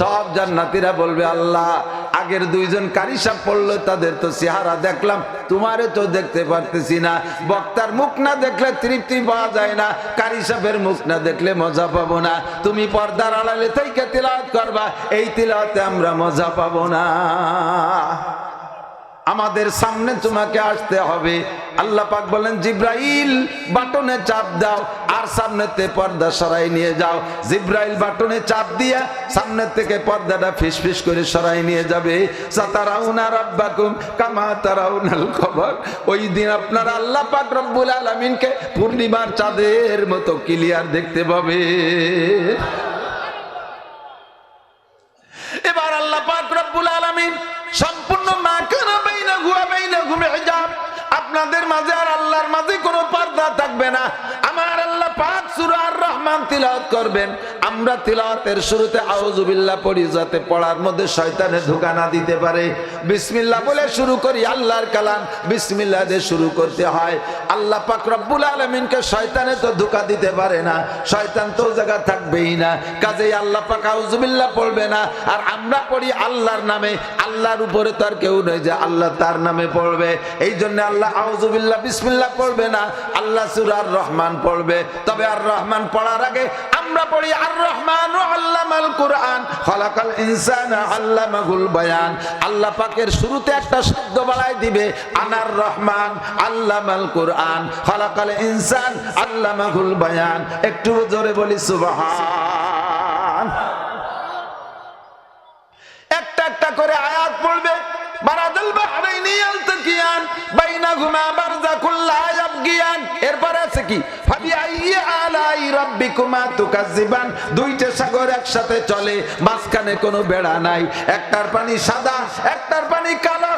সব জান্নাতিরা বলবে, আল্লাহ, আগের দুইজন কারি সাপ পড়ল, তাদের তো চেহারা দেখলাম, তোমারে তো দেখতে পারতেছি না। বক্তার মুখ না দেখলে তৃপ্তি পাওয়া যায় না, কারি সাপের মুখ না দেখলে মজা পাবো না। তুমি পর্দার আড়ালে থেকে তিলাওয়াত করবা, এই তিলাওয়াতে আমরা মজা পাবো না। আমাদের সামনে তোমাকে আসতে হবে। আল্লাহ পাক বলেন, জিব্রাইল, বাটনে চাপ দাও আর সামনেতে পর্দা সরাই নিয়ে যাও। জিব্রাইল বাটনে চাপ দিয়া সামনে থেকে পর্দাটা ফিস ফিস করে সরাই নিয়ে যাবে। সাতারাউনা রাব্বাকুম কামা তারাউনাল খবর। ওই দিন আপনার আল্লাহ পাক রব্বুল আলামিনকে পূর্ণিমার চাঁদের মতো ক্লিয়ার দেখতে পাবে। এবার আল্লাহ পাক রব্বুল আলামিন সম্পূর্ণ মা কানা বাইনা হুয়া বাইনা ঘুমে আপনাদের মাঝে আর আল্লাহর মাঝে কোনো পর্দা থাকবে না। রহমান তিলাওয়াত করবেন, আমরা তিলাওয়াতের শুরুতে আউযুবিল্লাহ পড়ি, যাতে পড়ার মধ্যে শয়তানে ধোঁকা না দিতে পারে। বিসমিল্লাহ বলে শুরু করি, আল্লাহর কালাম, বিসমিল্লাহ দিয়ে শুরু করতে হয়। আল্লাহ পাক রব্বুল আলামিনকে শয়তানে তো ধোঁকা দিতে পারে না, শয়তান তো জায়গা থাকবেই না। কাজেই আল্লাহ পাক আউযুবিল্লাহ পড়বে না, আর আমরা পড়ি আল্লাহর নামে, আল্লাহর উপরে তো আর কেউ নয় যে আল্লাহ তার নামে পড়বে। এই জন্য আল্লাহ আউযুবিল্লাহ বিসমিল্লাহ পড়বে না, আল্লাহ সূরার রহমান পড়বে। তবে আর রহমান পড়ার আগে আমরা পড়ি আর রহমান আল্লামাল কুরআন, খলাকাল ইনসানা আল্লামাহুল বায়ান। আল্লাহ পাকের শুরুতে একটা শব্দ বাড়াই দিবে, আনার রহমান আল্লামাল কুরআন, খলাকাল ইনসান আল্লামাহুল বায়ান। একটু জোরে বলি, সুবহান। একটা একটা করে আয়াত পড়বে, বারাদাল বাহরাইনি ইয়ালতাকিয়ান বাইনাহুমা বারযাকুল লা ইয়াবগিয়ান। এরপর আছে কি? দুইটা সাগর একসাথে চলে, মাঝখানে কোনো বেড়া নাই। একটার পানি সাদা, একটার পানি কালো।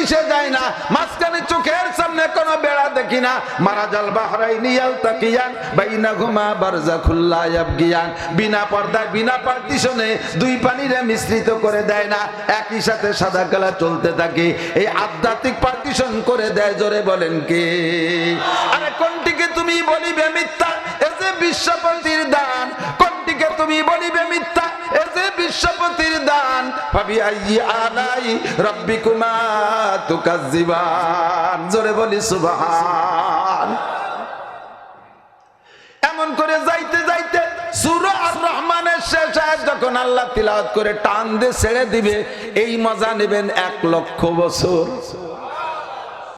মিশে যায় না। মাঝখানে চোখের সামনে কোনো বেড়া দেখি না। মারাজাল বাহরাইনি ইয়ালতাকিয়ান বাইনাহুমা বারযাকুল লা ইয়াবগিয়ান। বিনা পর্দায়, বিনা পার্টিশনে দুই পানিরে মিশ্রিত করে দেয় না। একই সাথে সাদা কালা চলতে থাকে। এই আধ্যাত্মিক পার্টিশন করে দেয় জোরে বলেন কে? আরে কোনটিকে তুমি বলিবে? বিশ্বপতির দান ভাবি আইয়ি আলাই রব্বিকুমা তুকাজ্জিবান। জোরে বলি সুবহান। এমন করে যাইতে যাইতে আল্লাহ তিলাওয়াত করে টান দিয়ে ছেড়ে দিবে, এই মজা নেবেন এক লক্ষ বছর।